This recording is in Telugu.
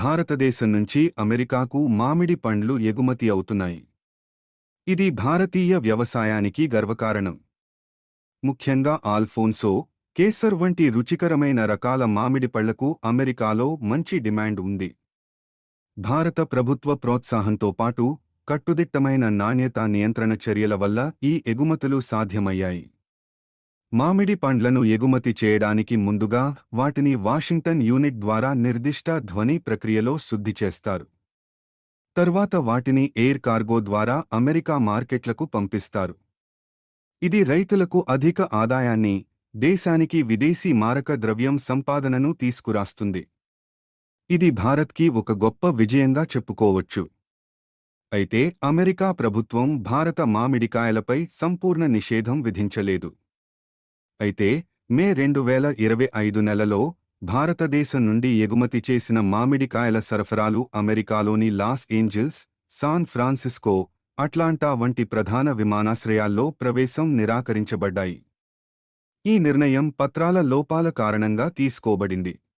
భారతదేశం నుంచి అమెరికాకు మామిడి పండ్లు ఎగుమతి అవుతున్నాయి. ఇది భారతీయ వ్యవసాయానికి గర్వకారణం. ముఖ్యంగా ఆల్ఫోన్సో కేసర్ వంటి రుచికరమైన రకాల మామిడి పళ్ళకు అమెరికాలో మంచి డిమాండ్ ఉంది. భారత ప్రభుత్వ ప్రోత్సాహంతో పాటు కట్టుదిట్టమైన నాణ్యత నియంత్రణ చర్యల వల్ల ఈ ఎగుమతులు సాధ్యమయ్యాయి. మామిడి పండ్లను ఎగుమతి చేయడానికి ముందుగా వాటిని వాషింగ్టన్ యూనిట్ ద్వారా నిర్దిష్ట ధ్వని ప్రక్రియలో శుద్ధి చేస్తారు. తర్వాత వాటిని ఎయిర్ కార్గో ద్వారా అమెరికా మార్కెట్లకు పంపిస్తారు. ఇది రైతులకు అధిక ఆదాయాన్ని దేశానికి విదేశీ మారక ద్రవ్యం సంపాదనను తీసుకురాస్తుంది. ఇది భారత్కి ఒక గొప్ప విజయంగా చెప్పుకోవచ్చు. అయితే అమెరికా ప్రభుత్వం భారత మామిడికాయలపై సంపూర్ణ నిషేధం విధించలేదు. అయితే మే రెండు వేల ఇరవై ఐదు నెలలో భారతదేశం నుండి ఎగుమతి చేసిన మామిడికాయల సరఫరాలు అమెరికాలోని Los Angeles San Francisco Atlanta వంటి ప్రధాన విమానాశ్రయాల్లో ప్రవేశం నిరాకరించబడ్డాయి. ఈ నిర్ణయం పత్రాల లోపాల కారణంగా తీసుకోబడింది.